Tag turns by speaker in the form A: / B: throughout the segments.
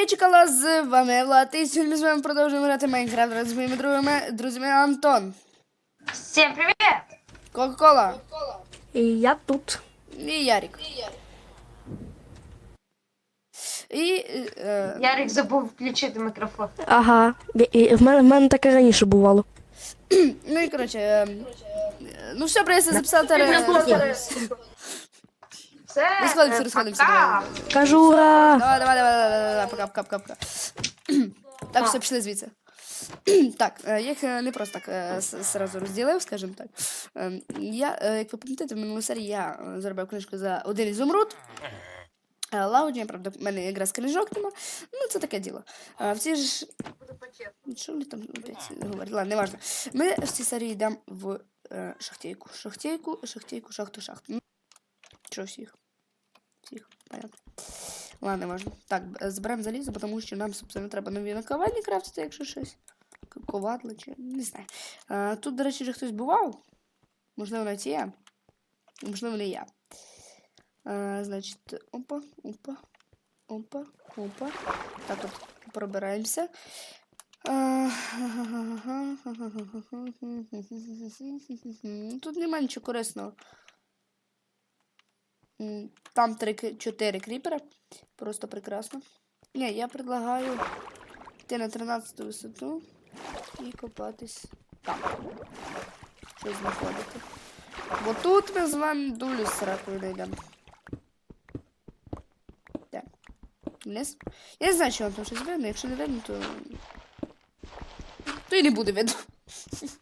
A: я чекала з вами Влад, і сьогодні ми з вами продовжуємо грати Майнкрафт разом з моїми друзями, друзями Антон,
B: Всем привет!
A: Кока-Кола
C: І я тут.
A: і Ярик. І е,
B: Ярик забув включити мікрофон.
C: Ага. І, і в, мене, в мене таке раніше бувало.
A: ну і коротше, е, е, ну все, прийдеться записати. ре-
B: Все,
A: Розходимося,
B: е,
A: розходимося. давай.
C: Кажу ура!
A: Давай, давай, давай, давай, давай, давай, пока, пока, пока, пока. Так, все, пішли звідси. Так, е, я їх е, не просто так е, сразу розділив, скажімо так. Я, як ви пам'ятаєте, в минулій серії я заробив книжку за один ізумруд. Е, правда, в мене якраз книжок нема. Ну, це таке діло. А в цій ж. Що вони там опять говорять? Ладно, неважно. Ми в цій серії йдемо в шахтейку. Шахтейку, шахтейку, шахту, шахту. Що всіх? Всіх, понятно. Ладно, важно. Так, зберемо залізо, тому що нам, собственно, треба нові наковальні крафтити, якщо щось. Ковадли чи. Не знаю. А, тут, до речі, вже хтось бував. Можливо, навіть я. Можливо, не я. А, значить, опа, опа, опа, опа. Так, от пробираємося. Тут немає нічого корисного. Там три, ки- чотири кріпера. Просто прекрасно. Ні, я предлагаю йти на 13 висоту і копатись там. Щось знаходити. Бо тут ми з вами дулю з ракою знайдемо. Де? Вниз? Я не знаю, вам там щось видно. Якщо не видно, то. То і не буде видно.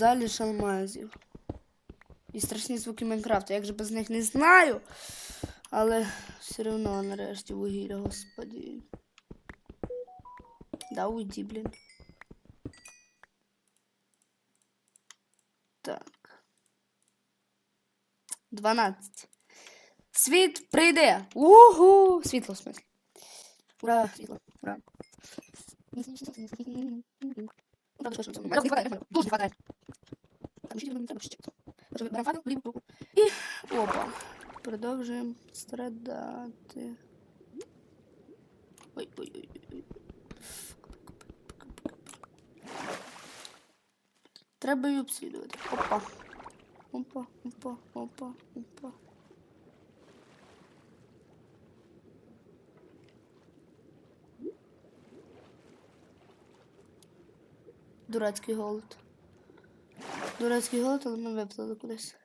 A: Заліж алмазів. І страшні звуки Майнкрафту. Як же без них не знаю. Але все одно нарешті вугілля, господі. Да, уйди, блін. Так. 12. Світ прийде. Угу! Світло, в смислі. Ура, світло. Ура. Правда, що, що, що, мене не хватає, реально, не хватає. Так, мені не треба ще. Отже, беремо ліву руку. І опа. Продовжуємо страдати. Ой, ой, ой, ой, ой. Треба її обслідувати. Опа. Опа, опа, опа, опа. Дурацький голод. Дурацький голод, але ми виплили кудись.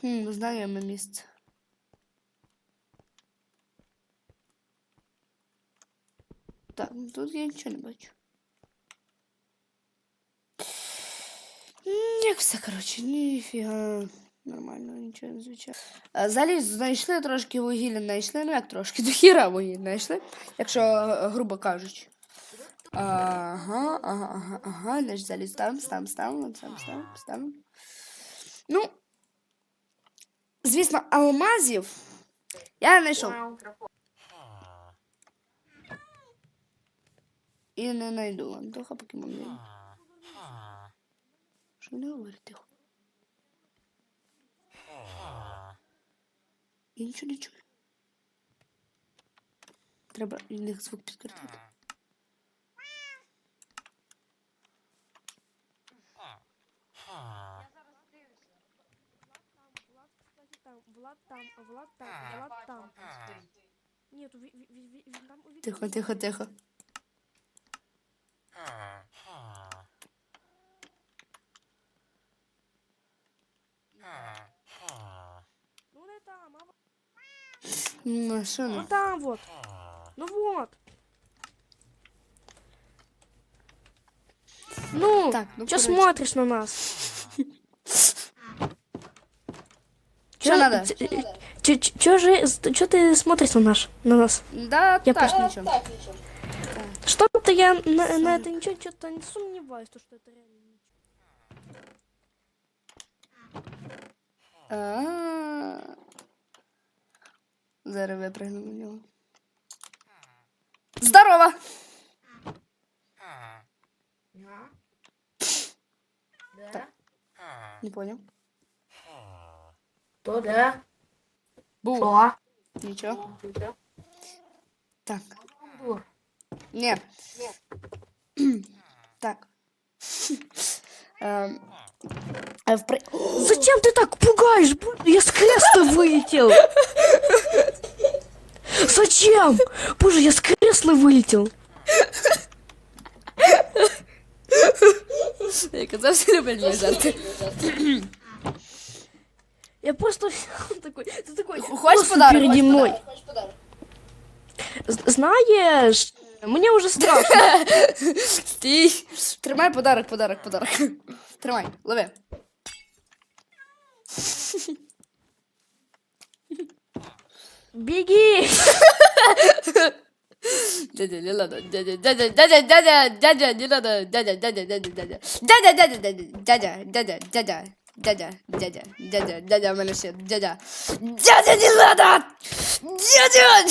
A: Хм, знайоме місце. Так, ну тут я нічого не бачу. Як все, коротше, ніфіга. Нормально, нічого не звичайно. Заліз знайшли трошки вугілля, знайшли, ну як трошки, до хіра вугілля знайшли, якщо е, грубо кажучи. Ага, ага, ага, ага, заліз ставимо, ставимо, ставимо, ставимо, ставимо, ставимо. Ну, звісно, алмазів я не знайшов. І не знайду. Антоха покемон. Що не говорить тихо? Я нічого не чую. Треба них звук підкрутити.
C: Влад там, Влад там, Влад там. Ні, він, там
A: Тихо, тихо, тихо. Ну
C: ну? там вот. Ну вот. Ну,
A: Так, ну,
C: что смотришь на нас?
A: Що надо?
C: Че же, что ты смотришь на наш, на нас?
A: Да,
C: Я
A: так,
C: просто-
A: нічого.
C: Что-то я на, на это ничего, что-то не сомневаюсь, то, что это реально.
A: А. Зараз випригну на нього. Здорово!
B: Да?
A: Не понял.
B: То да?
A: Бур.
B: Что?
A: Ничего. Так.
B: Бур.
A: Нет. Так. Эм. Э,
C: Зачем ты так пугаешь? Я с креста вылетел. Зачем? Боже, я с кресла вылетел.
A: Я казав, всі люблять мої жарти.
C: Я просто такой, ты такой,
A: Хочешь
C: просто
A: подарок?
C: передо
A: Хочешь
C: мной. З- Знаешь, мне уже страшно.
A: Стій. Тримай подарок, подарок, подарок. Тримай, лови.
C: Беги!
A: Дядя, не надо. Дядя, дядя, дядя, дядя, дядя, не надо. Дядя, дядя, дядя, дядя. Дядя, дядя, дядя, дядя, дядя, дядя. Дядя, дядя, дядя, дядя, в мене ще дядя. Дядя, не надо! Дядя!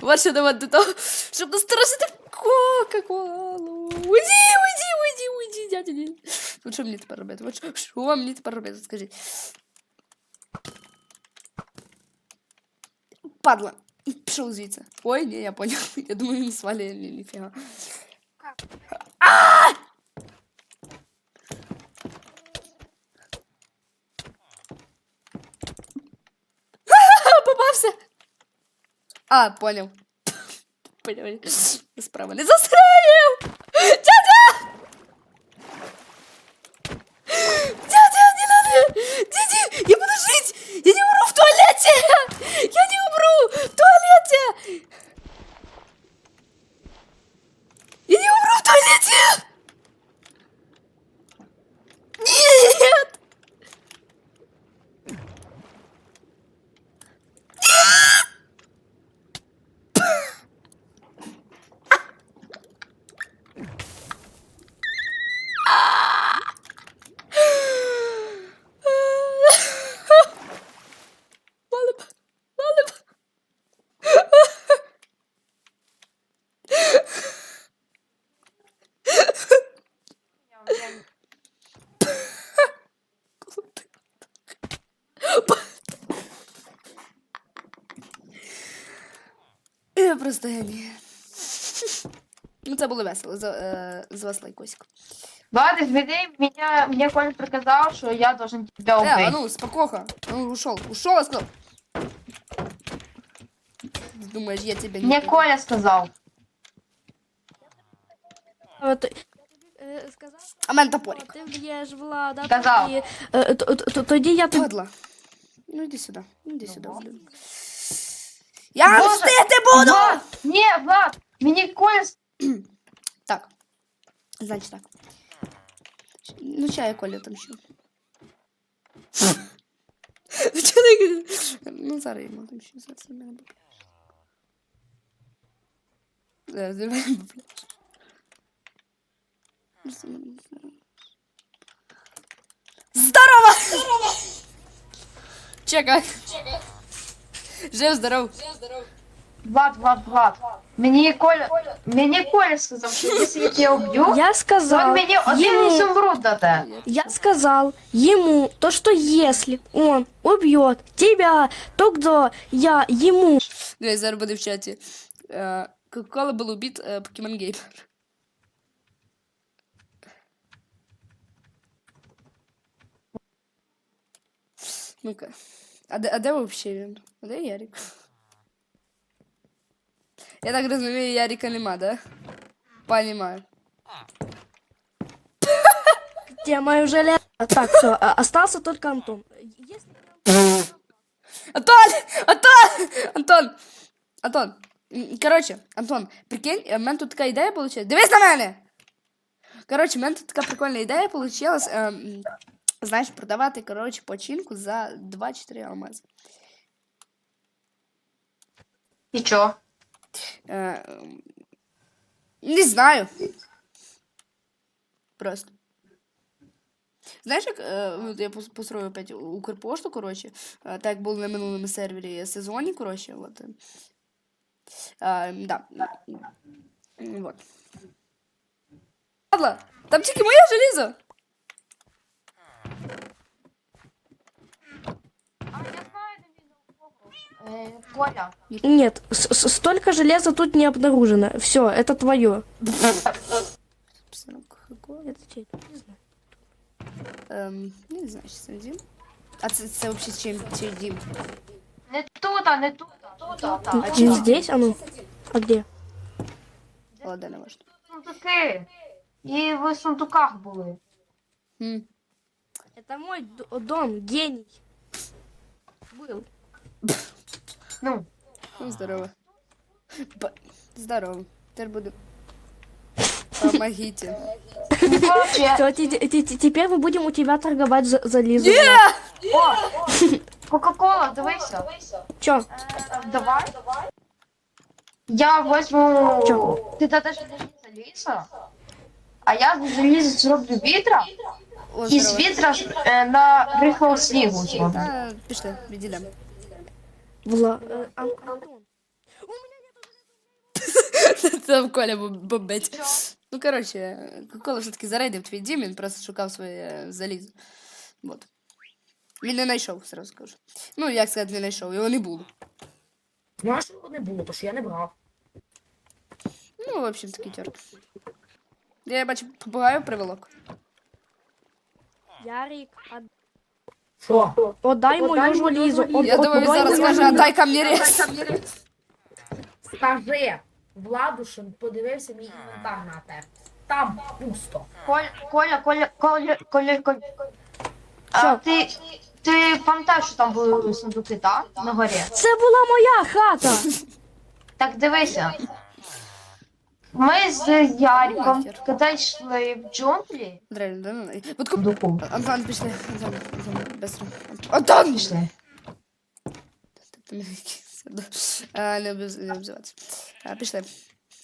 A: Вот що давати до того, щоб насторожити Кока-колу. Уйди, уйди, уйди, уйди, дядя. не- От що мені тепер робити? От що, що мені тепер робити? Скажіть. Падла. Пішов звідси. Ой, ні, я поняв. Я думаю, він свалює, ні, ніфіга. А! Попався. А, понял. Понял. Справа не застрелив! Я просто геній. Ну, це було весело. За, е, з вас лайкосик.
B: Ладно, извини, меня, мне Коля приказал, что я должен тебя
A: Э, а
B: убить.
A: ну, спокойно. Ну, ушел. Ушел, я сказал. Думаешь, я тебя не...
B: Мне
A: пойму?
B: Коля сказал.
C: Вот, э, сказал,
A: А мене
C: что
A: топорик.
C: ты б'єш Влада,
B: Сказав.
C: тоді, е, т- т- т- тоді я тобі...
A: Падла. Ну, иди сюда. Иди
B: Ну,
A: сюда,
B: ладно.
A: блин. Я
B: Боже,
A: мстити Буду!
B: Влад! Не, Влад! Мне Коля...
A: Так. Значит так. Ну, чай, Коля, там ще. Ну? Ну, зараз йому там ще зараз мене буде. Зараз мене буде. Здорово! Чекай. Жив, здоров.
B: Влад, Влад, Влад. Мне Коля... Мне Коля сказал, что если я тебя убью,
C: Я
B: то
C: сказал,
B: он меня... Один
C: ему,
B: это.
C: я сказал ему, то, что если он убьет тебя, то кто я ему
A: Дивись, зараз буде в чаті. Е, Кока-кола был убит е, Покемон Геймер. Ну-ка. А де, а де вообще він? А де Ярик? Я так розумію, Ярика нема, да? Понимаю.
C: Где мою железо? Так, все, остался только Антон. Если
A: Антон! Антон! Антон! Антон! М, Коротше, Антон, прикинь, е, в мене тут така ідея вийшла. Дивись на мене! Коротше, в мене тут така прикольна ідея вийшла. Ем, знаєш, продавати, коротше, починку за 2-4 алмази.
B: І чо?
A: Ем, не знаю. Просто. Знаєш, як е, я построю опять Укрпошту, коротше, е, так було на минулому сервері сезоні, коротше, от. е, да. Вот. Ладно, там тільки моє желізо.
B: він Е, Коля.
C: Нет, с- с- столько железа тут не обнаружено. Все, это твое.
A: Псинок, какой?
C: Это чей? Не знаю.
A: Ем, не знаю, що це дім. А це, це взагалі чим, чий дім?
B: Не тут, а не тут, а тут, а там.
C: Не здесь, а ну? А где?
A: Ладно, не важно.
B: Сундуки. І ви в сундуках були.
A: Хм.
C: Это мой д- дом, гений. Был.
B: Ну,
A: Ну, здорово. Ба- Здорово. Теперь буду. Помогите.
B: ну, коротше,
C: Всё, те- те- те- те- теперь мы будем у тебя торговать за, за Лизу.
B: о, Кока-кола, дивися.
C: Чё?
B: Е, Давай. Я возьму...
C: Чого?
B: Ти дадеш мені залізо, а я з заліза зроблю відра,
A: О,
B: і з
A: здорово.
B: відра ж, е, на рихлого снігу зроблю.
A: Та, пішли, відійдемо.
C: Вла... э, Ан- Антон.
A: Там Коля бомбить. Ну, коротше, Кола все-таки зарейдив твій дім, він просто шукав своє залізо. Вот. Він не знайшов, сразу скажу. Ну, як сказати, не знайшов, його не було.
D: Ну, а що його не було, то що я не брав.
A: Ну, в общем, такий тёрк. Я бачу, попугаю приволок.
C: Ярик, от-
D: Що?
C: отдай мою железо. От-
A: Я
C: от-
A: думаю, він
C: отдай
A: зараз
C: мою
A: скаже, ко мне рез.
D: Скажи Владу, що подивився мій інвентар на тебе. Там пусто.
B: Коля, Коля, Коля, Коля, Коля, Коля. А
C: Що?
B: ти, ти пам'ятаєш, що там були сундуки, так? На горі.
C: Це була моя хата.
B: Так дивися. Ми з Яриком, коли йшли в джунглі,
A: Реально, да, ну, Вот куп... Антон, пішли. Антон, Антон, быстро. Антон!
B: пішли.
A: Ти а, Не не обзиватися. А, Пішли.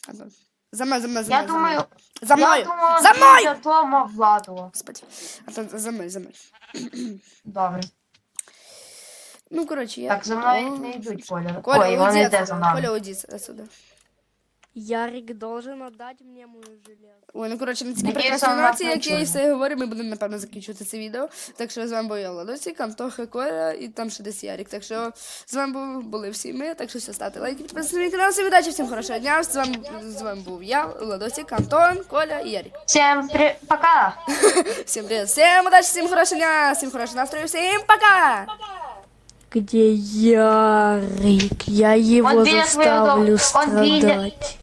A: Антон. За мною, за мною, за
B: Я думаю,
A: За мною.
B: я
A: За мною!
B: біля дома Владу.
A: Господи. Антон, за мною, за мною.
B: Добре.
A: Ну, коротше, я...
B: Так, за мною не йдуть, Коля.
A: Коля,
B: Ой, вони йде за нами.
A: Коля, уйди отсюда.
C: Ярик должен отдать мне мою железо.
A: Ой, ну коротше, на цій прокрастинації, як я і все говорю, ми будемо, напевно, закінчувати це відео. Так що з вами був я Владосик, Антоха, Коля і там ще десь Ярик. Так що з вами були всі ми, так що все, ставте лайки, підписуйтесь на мій канал, всім удачі, всім хорошого дня. З вами, з вами був я, Владосик, Антон, Коля і Ярик.
B: Всем при... пока!
A: Всім привіт, всім удачі, всім хорошого дня, всім хорошого настрою, всім пока!
C: Где Ярик? Я его
B: Он
C: заставлю страдать.